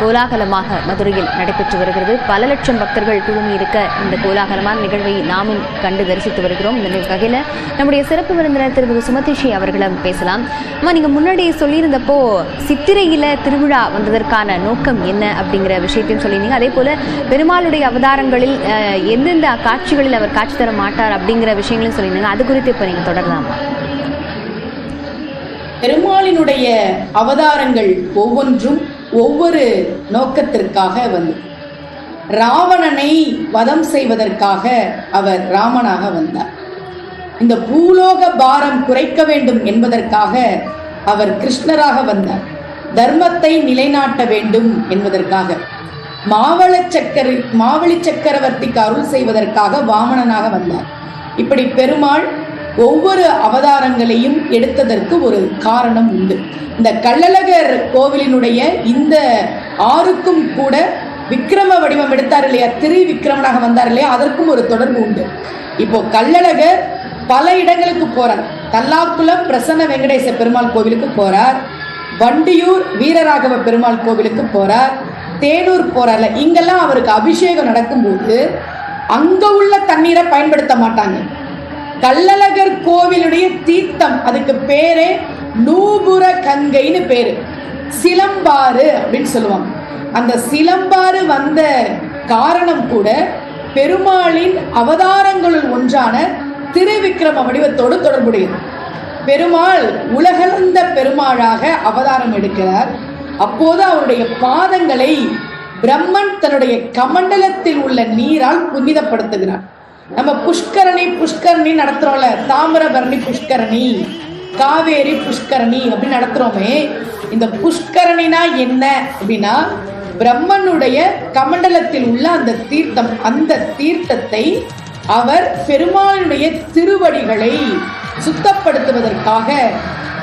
கோலாகலமாக மதுரையில் நடைபெற்று வருகிறது. பல லட்சம் பக்தர்கள் குழுமி இருக்க இந்த கோலாகலமான நிகழ்வை நாமும் கண்டு தரிசித்து வருகிறோம். இந்த வகையில் நம்முடைய சிறப்பு விருந்தினர் திருமதி சுமதிஷி அவர்களும் பேசலாம். அம்மா நீங்கள் முன்னாடி சொல்லியிருந்தப்போ சித்திரையில் திருவிழா வந்ததற்கான நோக்கம் என்ன அப்படிங்கிற விஷயத்தையும் சொல்லியிருந்தீங்க. அதே போல பெருமாளுடைய அவதாரங்களில் எந்தெந்த காட்சிகளில் அவர் காட்சி தர மாட்டார் அப்படிங்கிற விஷயங்களையும் சொல்லியிருந்தீங்க. அது குறித்து இப்போ நீங்கள் தொடரலாமா? பெருமாளினுடைய அவதாரங்கள் ஒவ்வொன்றும் ஒவ்வொரு நோக்கத்திற்காக வந்து. ராவணனை வதம் செய்வதற்காக அவர் ராமனாக வந்தார். இந்த பூலோக பாரம் குறைக்க வேண்டும் என்பதற்காக அவர் கிருஷ்ணராக வந்தார். தர்மத்தை நிலைநாட்ட வேண்டும் என்பதற்காக. மாவள சக்கர மாவழி சக்கரவர்த்திக்கு அருள் செய்வதற்காக வாமனனாக வந்தார். இப்படி பெருமாள் ஒவ்வொரு அவதாரங்களையும் எடுத்ததற்கு ஒரு காரணம் உண்டு. இந்த கள்ளழகர் கோவிலினுடைய இந்த ஆறுக்கும் கூட விக்ரம வடிவம் எடுத்தார் இல்லையா? திரு விக்ரமனாக வந்தார் இல்லையா? அதற்கும் ஒரு தொடர்பு உண்டு. இப்போ கள்ளழகர் பல இடங்களுக்கு போறார். தல்லாக்குளம் பிரசன்ன வெங்கடேச பெருமாள் கோவிலுக்கு போறார். வண்டியூர் வீரராகவ பெருமாள் கோவிலுக்கு போறார். தேனூர் போறார்ல இங்கெல்லாம் அவருக்கு அபிஷேகம் நடக்கும்போது அங்க உள்ள தண்ணீரை பயன்படுத்த மாட்டாங்க. கள்ளழகர் கோவிலுடைய தீர்த்தம். அதுக்கு பேரே நூபுர கங்கைன்னு பேரு. சிலம்பாறு அப்படின்னு சொல்லுவாங்க. அந்த சிலம்பாறு வந்த காரணம் கூட பெருமாளின் அவதாரங்களுள் ஒன்றான திருவிக்கிரம வடிவத்தோடு தொடர்புடையது. பெருமாள் உலகளந்த பெருமாளாக அவதாரம் எடுக்கிறார். அப்போது அவருடைய பாதங்களை பிரம்மன் தன்னுடைய கமண்டலத்தில் உள்ள நீரால் புனிதப்படுத்துகிறார். நம்ம புஷ்கரணி புஷ்கரணி நடத்துறோம்ல. தாமிரபரணி புஷ்கரணி. காவேரி புஷ்கரணி அப்படின்னு நடத்துறோமே. இந்த புஷ்கரணினா என்ன அப்படின்னா பிரம்மனுடைய கமண்டலத்தில் உள்ள அந்த தீர்த்தம் அந்த தீர்த்தத்தை அவர் பெருமாளுடைய திருவடிகளை சுத்தப்படுத்துவதற்காக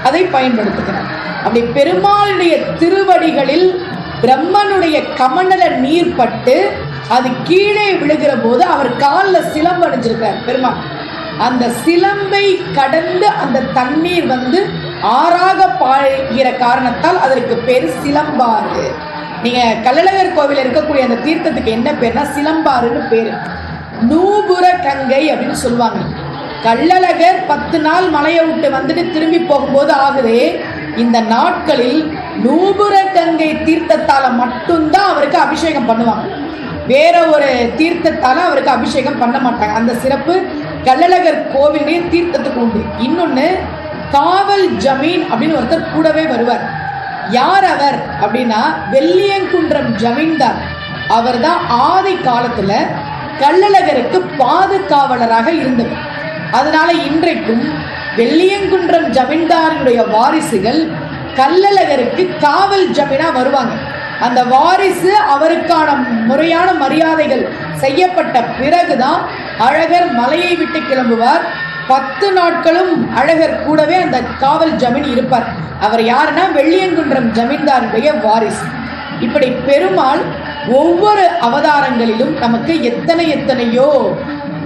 அதை பயன்படுத்துகிறார். அப்படி பெருமாளுடைய திருவடிகளில் பிரம்மனுடைய கமண்டல நீர் பட்டு அது கீழே விழுகிற போது அவர் காலில் சிலம்பு அடைஞ்சிருக்கார் பெருமாள் அந்த சிலம்பை கடந்து அந்த தண்ணீர் வந்து ஆறாக பாய்கிற காரணத்தால் அதற்கு பேர் சிலம்பாறு. நீங்க கள்ளழகர் கோவில் இருக்கக்கூடிய அந்த தீர்த்தத்துக்கு என்ன பேர்னா சிலம்பாறுன்னு பேரு. நூபுர கங்கை அப்படின்னு சொல்லுவாங்க. கள்ளழகர் பத்து நாள் மலையை விட்டு வந்துட்டு திரும்பி போகும்போது ஆகுதே. இந்த நாட்களில் நூபுர கங்கை தீர்த்தத்தால மட்டும்தான் அவருக்கு அபிஷேகம் பண்ணுவாங்க. வேற ஒரு தீர்த்தத்தால அவருக்கு அபிஷேகம் பண்ண மாட்டாங்க. அந்த சிறப்பு கள்ளழகர் கோவிலே தீர்த்தத்துக்கு உண்டு. இன்னொன்று காவல் ஜமீன் அப்படின்னு ஒருத்தர் கூடவே வருவார். யார் அவர் அப்படின்னா வெள்ளியங்குன்றம் ஜமீன்தார். அவர் தான் ஆதி காலத்துல கள்ளழகருக்கு பாதுகாவலராக இருந்தவர். அதனால இன்றைக்கும் வெள்ளியங்குன்றம் ஜமீன்தாரினுடைய வாரிசுகள் கள்ளழகருக்கு காவல் ஜமீனா வருவாங்க. அந்த வாரிசு அவருக்கான முறையான மரியாதைகள் செய்யப்பட்ட பிறகுதான் அழகர் மலையை விட்டு கிளம்புவார். பத்து நாட்களும் அழகர் கூடவே அந்த காவல் ஜமீன் இருப்பார். அவர் யாருன்னா? வெள்ளியங்குன்றம் ஜமீன்தாருடைய வாரிசு. இப்படி பெருமாள் ஒவ்வொரு அவதாரங்களிலும் நமக்கு எத்தனை எத்தனையோ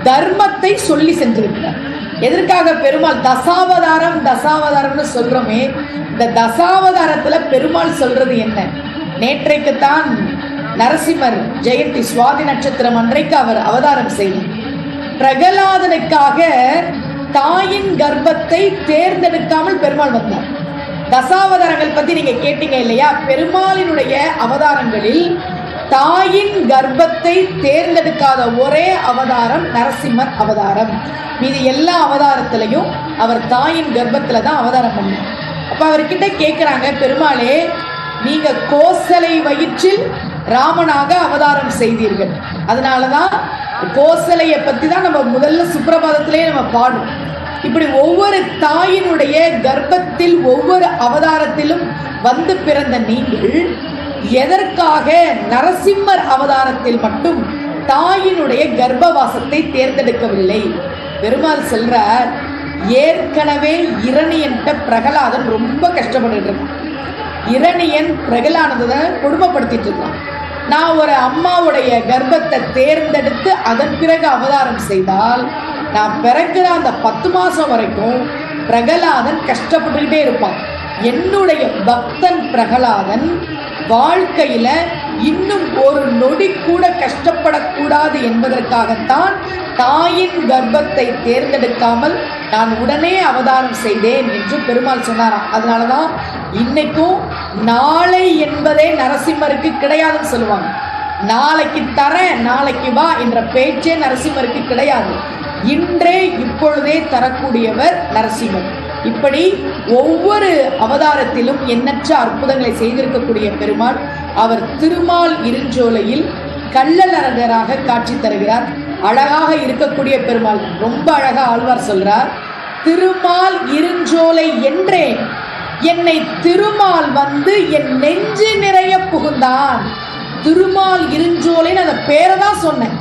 தர்மத்தை சொல்லி சென்றிருக்கிறார். எதற்காக பெருமாள் தசாவதாரம் தசாவதாரம்னு சொல்றோமே இந்த தசாவதாரத்துல பெருமாள் சொல்றது என்ன? நேற்றைக்குத்தான் நரசிம்மர் ஜெயந்தி சுவாதி நட்சத்திரம் அன்றைக்கு அவர் அவதாரம் செய்தார். பிரகலாதனுக்காக தாயின் கர்ப்பத்தை தேர்ந்தெடுக்காமல் பெருமாள் வந்தார். தசாவதாரங்கள் பத்தி நீங்க கேட்டீங்க இல்லையா? பெருமாளினுடைய அவதாரங்களில் தாயின் கர்ப்பத்தை தேர்ந்தெடுக்காத ஒரே அவதாரம் நரசிம்மர் அவதாரம். மீதி எல்லா அவதாரத்திலையும் அவர் தாயின் கர்ப்பத்துல தான் அவதாரம் பண்ணார். அப்ப அவர்கிட்ட கேட்குறாங்க பெருமாளே நீங்க கோசலை வயிற்றில் ராமனாக அவதாரம் செய்தீர்கள். அதனால தான் கோசலையை பத்தி தான் நம்ம முதல்ல சுப்பிரபாதத்திலே நம்ம பாடும் இப்படி ஒவ்வொரு தாயினுடைய கர்ப்பத்தில் ஒவ்வொரு அவதாரத்திலும் வந்து பிறந்த நீங்கள் எதற்காக நரசிம்மர் அவதாரத்தில் மட்டும் தாயினுடைய கர்ப்பவாசத்தை தேர்ந்தெடுக்கவில்லை? பெருமாள் சொல்றார் ஏற்கனவே இரணியன்ட்ட பிரகலாதன் ரொம்ப கஷ்டப்பட்டு இருக்கான். இரணியன் பிரகலானதை கொடுமைப்படுத்திட்டு இருக்கான். நான் ஒரு அம்மாவுடைய கர்ப்பத்தை தேர்ந்தெடுத்து அதன் பிறகு அவதாரம் செய்தால் நான் பிறக்கிற அந்த பத்து மாசம் வரைக்கும் பிரகலாதன் கஷ்டப்பட்டுக்கிட்டே இருப்பான். என்னுடைய பக்தன் பிரகலாதன் வாழ்க்கையில இன்னும் ஒரு நொடி கூட கஷ்டப்படக்கூடாது என்பதற்காகத்தான் தாயின் கர்ப்பத்தை தேர்ந்தெடுக்காமல் நான் உடனே அவதாரம் செய்தேன் என்று பெருமாள் சொன்னாராம். அதனால தான் இன்னைக்கும் நாளை என்பதே நரசிம்மருக்கு கிடையாதுன்னு சொல்லுவாங்க. நாளைக்கு தரேன் நாளைக்கு வா என்ற பேச்சே நரசிம்மருக்கு கிடையாது. இன்றே இப்பொழுதே தரக்கூடியவர் நரசிம்மர். இப்படி ஒவ்வொரு அவதாரத்திலும் எண்ணற்ற அற்புதங்களை செய்திருக்கக்கூடிய பெருமாள் அவர் திருமால் இருஞ்சோலையில் கள்ளலரகராக காட்சி தருகிறார். அழகாக இருக்கக்கூடிய பெருமாள். ரொம்ப அழகாக ஆழ்வார் சொல்றார். திருமால் இருஞ்சோலை என்றேன் என்னை திருமால் வந்து என் நெஞ்சு நிறைய புகுந்தான். திருமால் இருஞ்சோலைன்னு அந்த பேரை தான் சொன்னேன்.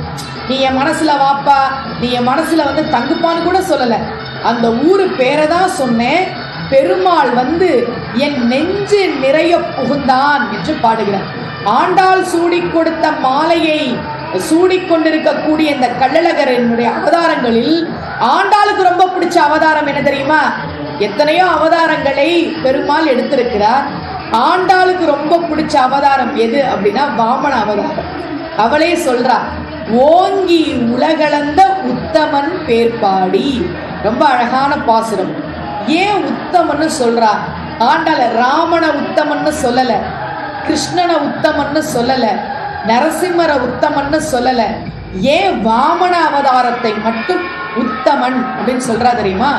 நீ என் மனசில் வாப்பா நீ என் மனசில் வந்து தங்குப்பான்னு கூட சொல்லலை. அந்த ஊர் பேரை தான் சொன்னேன். பெருமாள் வந்து என் நெஞ்சு நிறைய புகுந்தான் என்று பாடுகிறார். ஆண்டாள் சூடி கொடுத்த மாலையை சூடிக்கொண்டிருக்கக்கூடிய இந்த கள்ளழகரனுடைய அவதாரங்களில் ஆண்டாளுக்கு ரொம்ப பிடிச்ச அவதாரம் என்ன தெரியுமா? எத்தனையோ அவதாரங்களை பெருமாள் எடுத்திருக்கிறார். ஆண்டாளுக்கு ரொம்ப பிடிச்ச அவதாரம் எது அப்படின்னா வாமன அவதாரம். அவளே சொல்றா ஓங்கி உலகளந்த உத்தமன் பேர்பாடி. ரொம்ப அழகான பாசுரம். ஏன் உத்தமன்னு சொல்றா? ஆண்டாள ராமன உத்தமன்னு சொல்லல கிருஷ்ணனை உத்தமன்னு சொல்லல நரசிம்மர உத்தமன்னு சொல்லல. ஏன் வாமன அவதாரத்தை மட்டும் உத்தமன் அப்படின்னு சொல்றா தெரியுமா?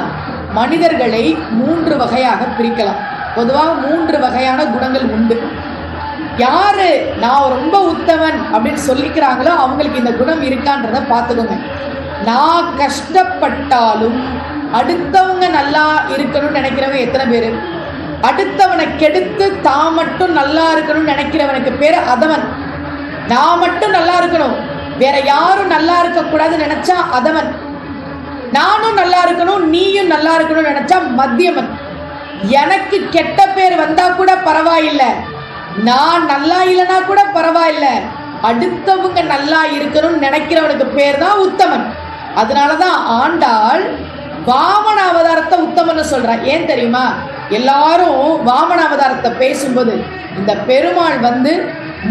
மனிதர்களை மூன்று வகையாக பிரிக்கலாம். பொதுவாக மூன்று வகையான குணங்கள் உண்டு. யாரு நான் ரொம்ப உத்தமன் அப்படின்னு சொல்லிக்கிறாங்களோ அவங்களுக்கு இந்த குணம் இருக்கான்றத பார்த்துக்கோங்க. நான் கஷ்டப்பட்டாலும் அடுத்தவங்க நல்லா இருக்கணும்னு நினைக்கிறவங்க எத்தனை பேர்? அடுத்தவனை கெடுத்து தான் மட்டும் நல்லா இருக்கணும்னு நினைக்கிறவனுக்கு பேர் அதவன். நான் மட்டும் நல்லா இருக்கணும். வேற யாரும் நல்லா இருக்கக்கூடாதுன்னு நினைச்சா அதவன். நானும் நல்லா இருக்கணும் நீயும் நல்லா இருக்கணும்னு நினைச்சா மத்தியமன் எனக்கு கெட்ட பேர் வந்தா கூட பரவாயில்லை. நான் நல்லா இல்லைனா கூட பரவாயில்லை. அடுத்தவங்க நல்லா இருக்கணும்னு நினைக்கிறவனுக்கு பேர் தான் உத்தமன். அதனாலதான் ஆண்டாள் வாமன அவதாரத்தை உத்தமன்னு சொல்றா. ஏன் தெரியுமா? எல்லாரும் வாமன அவதாரத்தை பேசும்போது இந்த பெருமாள் வந்து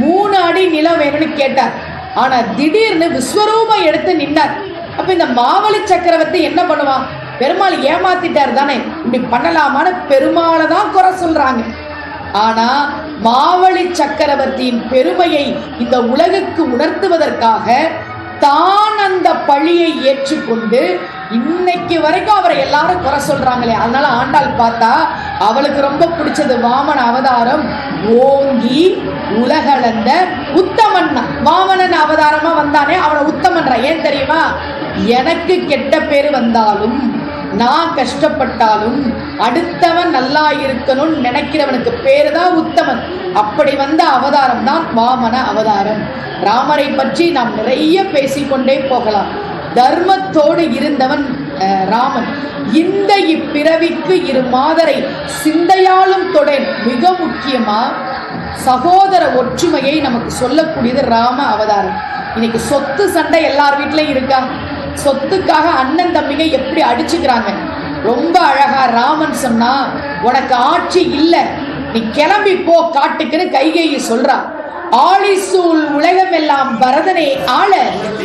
மூணு அடி நிலம் வேணும்னு கேட்டார். ஆனா திடீர்னு விஸ்வரூபம் எடுத்து நின்னார். அப்ப இந்த மாவழி சக்கரவர்த்தி என்ன பண்ணுவான் பெருமாள் ஏமாத்திட்டார் தானே. இப்படி பண்ணலாமான்னு பெருமாளை தான் குறை சொல்றாங்க. ஆனா மாவழி சக்கரவர்த்தியின் பெருமையை இந்த உலகுக்கு உணர்த்துவதற்காக தான் அந்த பழியை ஏற்றுக்கொண்டு இன்னைக்கு வரைக்கும் அவரை எல்லாரும் குறை சொல்றாங்களே. அதனால ஆண்டாள் பார்த்தா அவளுக்கு ரொம்ப பிடிச்சது வாமன அவதாரம். ஓங்கி உலகளந்த உத்தமன் வாமனன் அவதாரமா வந்தானே அவனை உத்தமன்றா. ஏன் தெரியுமா? எனக்கு கெட்ட பேர் வந்தாலும் நான் கஷ்டப்பட்டாலும் அடுத்தவன் நல்லா இருக்கணும்னு நினைக்கிறவனுக்கு பேரு தான் உத்தமன். அப்படி வந்த அவதாரம் தான் வாமன அவதாரம். ராமரை பற்றி நாம் நிறைய பேசிக்கொண்டே போகலாம். தர்மத்தோடு இருந்தவன் ராமன். இந்த இப்பிறவிக்கு இரு மாதரை சிந்தையாலும் தொடேன். மிக முக்கியமா சகோதர ஒற்றுமையை நமக்கு சொல்லக்கூடியது ராம அவதாரம். இன்னைக்கு சொத்து சண்டை எல்லார் வீட்லையும் இருக்கா? சொத்துக்காக அண்ணன் தம்பிங்க எப்படி அடிச்சுக்கிறாங்க? ரொம்ப அழகா ராமன் சொன்னா உனக்கு ஆட்சி இல்லை. நீ கிளம்பி போ காட்டுக்குன்னு கைகையை சொல்றா. ஆழிசூழ் உலகமெல்லாம் பரதனை ஆள.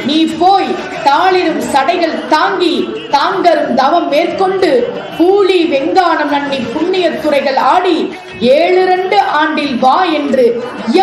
நீ போய் தாளிரும் சடைகள் தாங்கி தாங்கரும் தவம் மேற்கொண்டு பூலி வெங்கானம் நன்னி புண்ணிய துறைகள் ஆடி ஏழு ரெண்டு ஆண்டில் வா என்று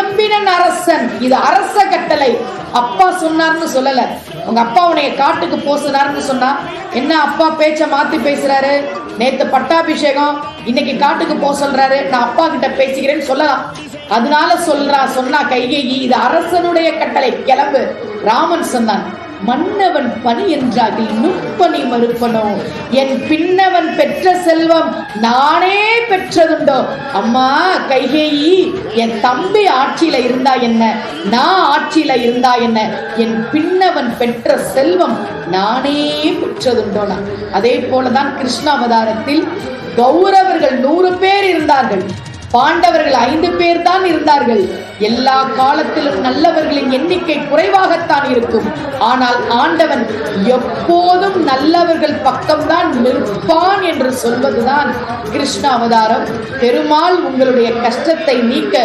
எம்பினன் அரசன் இது அரச கட்டளை. அப்பா சொன்னார்னு சொல்லல. உங்க அப்பா உன்னைய காட்டுக்கு போசுனாருன்னு சொன்னா என்ன அப்பா பேச்ச மாத்தி பேசுறாரு? நேத்து பட்டாபிஷேகம் இன்னைக்கு காட்டுக்கு போ சொல்றாரு. நான் அப்பா கிட்ட பேசிக்கிறேன்னு சொல்லலாம். அதனால சொல்றா சொன்னா கைகேயி இது அரசனுடைய கட்டளை. கிளம்பு. ராமன் சொன்னான். மன்னவன் பணி என்றாகி நுட்பணி மறுப்பனோ? என் பின்னவன் பெற்ற செல்வம் நானே பெற்றதுண்டோ? அம்மா கைகேயி என் தம்பி ஆட்சியில இருந்தா என்ன? நான் ஆட்சியில இருந்தா என்ன? என் பின்னவன் பெற்ற செல்வம் நானே பெற்றதுண்டோனா அதே போலதான் கிருஷ்ண அவதாரத்தில் கௌரவர்கள் நூறு பேர் இருந்தார்கள். பாண்டவர்கள் ஐந்து பேர் தான் இருந்தார்கள். எல்லா காலத்திலும் நல்லவர்களின் எண்ணிக்கை குறைவாகத்தான் இருக்கும். ஆனால் ஆண்டவன் எப்போதும் நல்லவர்கள் பக்கம்தான் நிற்பான் என்று சொல்வதுதான் கிருஷ்ண அவதாரம் பெருமாள் உங்களுடைய கஷ்டத்தை நீக்க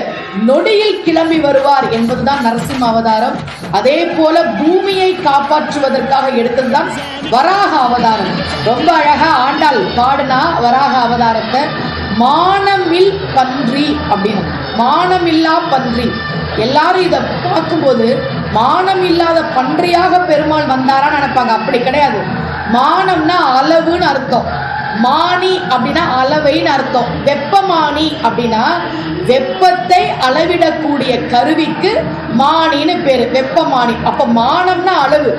நொடியில் கிளம்பி வருவார் என்பதுதான் நரசிம்ம அவதாரம் அதே போல பூமியை காப்பாற்றுவதற்காக எடுத்ததுதான் வராக அவதாரம். ரொம்ப அழகா ஆண்டாள் பாடுனா வராக அவதாரத்தை. மானமில் பன்றி அப்படின்னு மானமில்லா பன்றி. எல்லாரும் இதை பார்க்கும்போது மானம் இல்லாத பன்றியாக பெருமாள் வந்தாரான்னு நினைப்பாங்க. அப்படி கிடையாது. மானம்னா அளவுன்னு அர்த்தம். மானி அப்படின்னா அளவைன்னு அர்த்தம். வெப்பமானி அப்படின்னா வெப்பத்தை அளவிடக்கூடிய கருவிக்கு மானின்னு பேர். வெப்பமானி. அப்போ மானம்னா அளவு.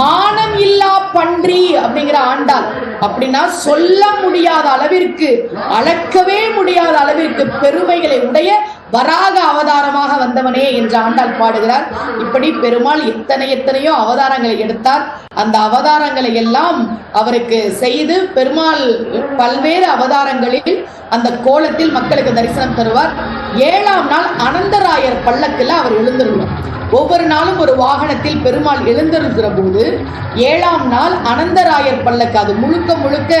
மானம் இல்லா பன்றி அப்படிங்கிற ஆண்டாள். அப்படின்னா சொல்ல முடியாத அளவிற்கு அளக்கவே முடியாத அளவிற்கு பெருமைகளை உடைய வராக அவதாரமாக வந்தவனே என்று ஆண்டாள் பாடுகிறார். இப்படி பெருமாள் எத்தனை எத்தனையோ அவதாரங்களை எடுத்தார். அந்த அவதாரங்களை எல்லாம் அவருக்கு செய்து பெருமாள் பல்வேறு அவதாரங்களில் அந்த கோலத்தில் மக்களுக்கு தரிசனம் தருவார். ஏழாம் நாள் அனந்தராயர் பல்லக்கில் அவர் எழுந்திருவார் ஒவ்வொரு நாளும் ஒரு வாகனத்தில் பெருமாள் எழுந்திருக்கிற போது ஏழாம் நாள் அனந்தராயர் பல்லக்கு அது முழுக்க முழுக்க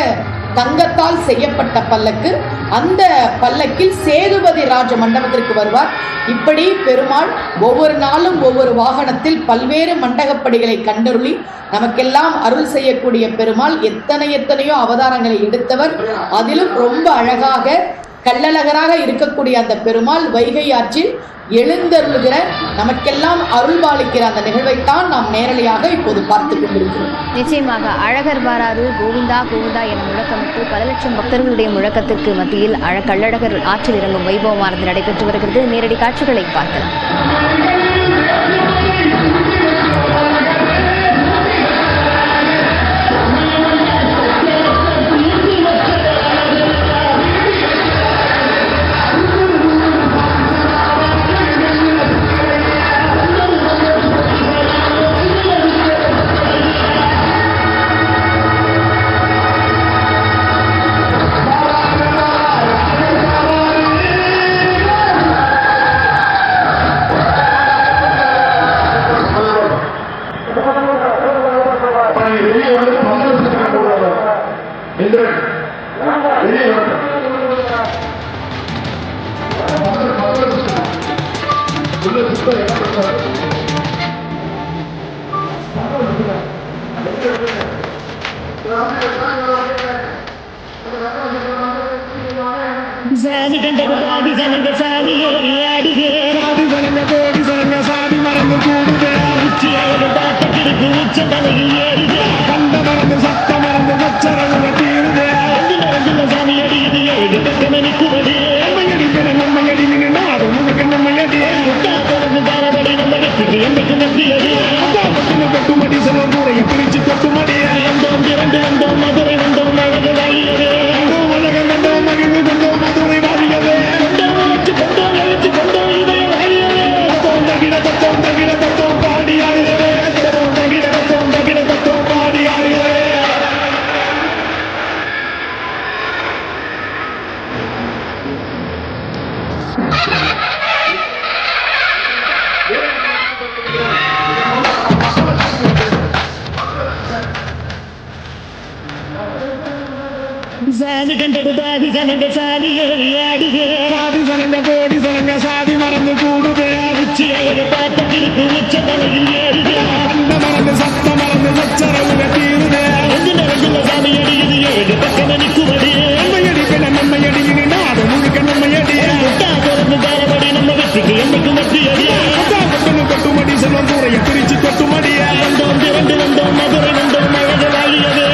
தங்கத்தால் செய்யப்பட்ட பல்லக்கு. அந்த பல்லக்கில் சேதுபதி ராஜ மண்டபத்திற்கு வருவார். இப்படி பெருமாள் ஒவ்வொரு நாளும் ஒவ்வொரு வாகனத்தில் பல்வேறு மண்டகப்படிகளை கண்டருளி நமக்கெல்லாம் அருள் செய்யக்கூடிய பெருமாள் எத்தனை எத்தனையோ அவதாரங்களை எடுத்தவர். அதிலும் ரொம்ப அழகாக கள்ளழகராக இருக்கக்கூடிய அந்த பெருமாள் வைகை ஆற்றில் எழுந்தருளுகிற நமக்கெல்லாம் அருள் பாலிக்கிற அந்த நிகழ்வைத்தான் நாம் நேரலையாக இப்போது பார்த்து கொண்டிருக்கிறோம். நிச்சயமாக அழகர் வாராரு கோவிந்தா கோவிந்தா என முழக்கமிட்டு பல லட்சம் பக்தர்களுடைய முழக்கத்திற்கு மத்தியில் அழ கள்ளழகர் ஆற்றில் இறங்கும் வைபவமானது நடைபெற்று வருகிறது. நேரடி காட்சிகளை பார்க்கலாம். சாதி கண்ட பாதி சனங்க சாதி ஏறி ஆடுகிறேன் சாதி சனங்க கோடி சனங்க சாதி மறந்து கூடுதே உச்சியாயிரு பாட்ட கிடுக்கு உச்ச தலையில் ஏறுகிறேன் கண்ட மறந்து சத்த மறந்து சச்சரவுல தீருதே அஞ்சு நடந்துள்ள சாமி அடியுது ஏழு பக்கமணி குமடி நம்மையடி பெற நம்மையடி நின்று நாடு முழுக்க நம்மையடி முட்டா திறந்து தாரபடி நம்ம எந்தக்கு நம்பியது கட்டுமடி செல்வம் கூடைய பிரிச்சு வந்தோம் திரண்டு வந்தோம் மதுரை வந்தோம் அழகு வாழியது சாதி கண்டது தாதி சனங்க சாதி ஏறி சாதி சனங்க கோடி சனங்க சாதி மறந்து கூடுதே உச்சியாயிரு பாட்ட உச்ச தலையில் ஏறுகிறேன் கண்ட மறந்து சத்த மறந்து சச்சரவுல தீருதே அஞ்சு நடந்துள்ள சாமி அடியுது ஏழு நாடு முழுக்க முட்டா திறந்து தாரபடி நம்ம வெற்றிக்கு என்னைக்கு கட்டுமடி செல்வம் கூறைய பிரிச்சு கட்டுமடியே வந்தோம் திரண்டு வந்தோம் மதுரை வந்தோம் அழகு வாழியது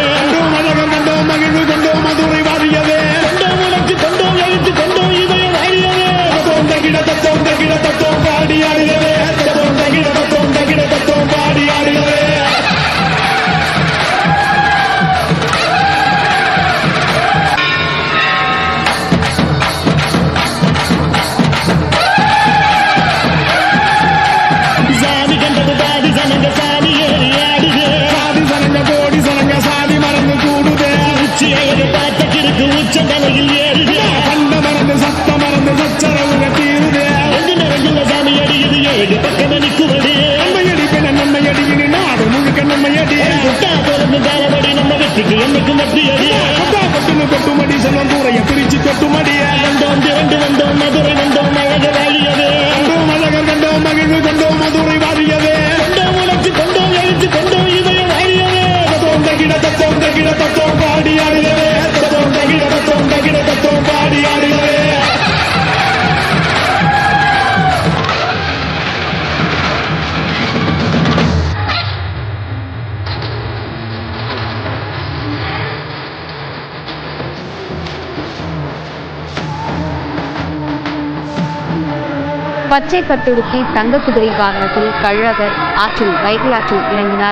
பச்சை கட்டுடுத்தி தங்க குதிரை வாகனத்தில் கழகர் ஆற்றில் வைகை ஆற்றில் இறங்கினார்.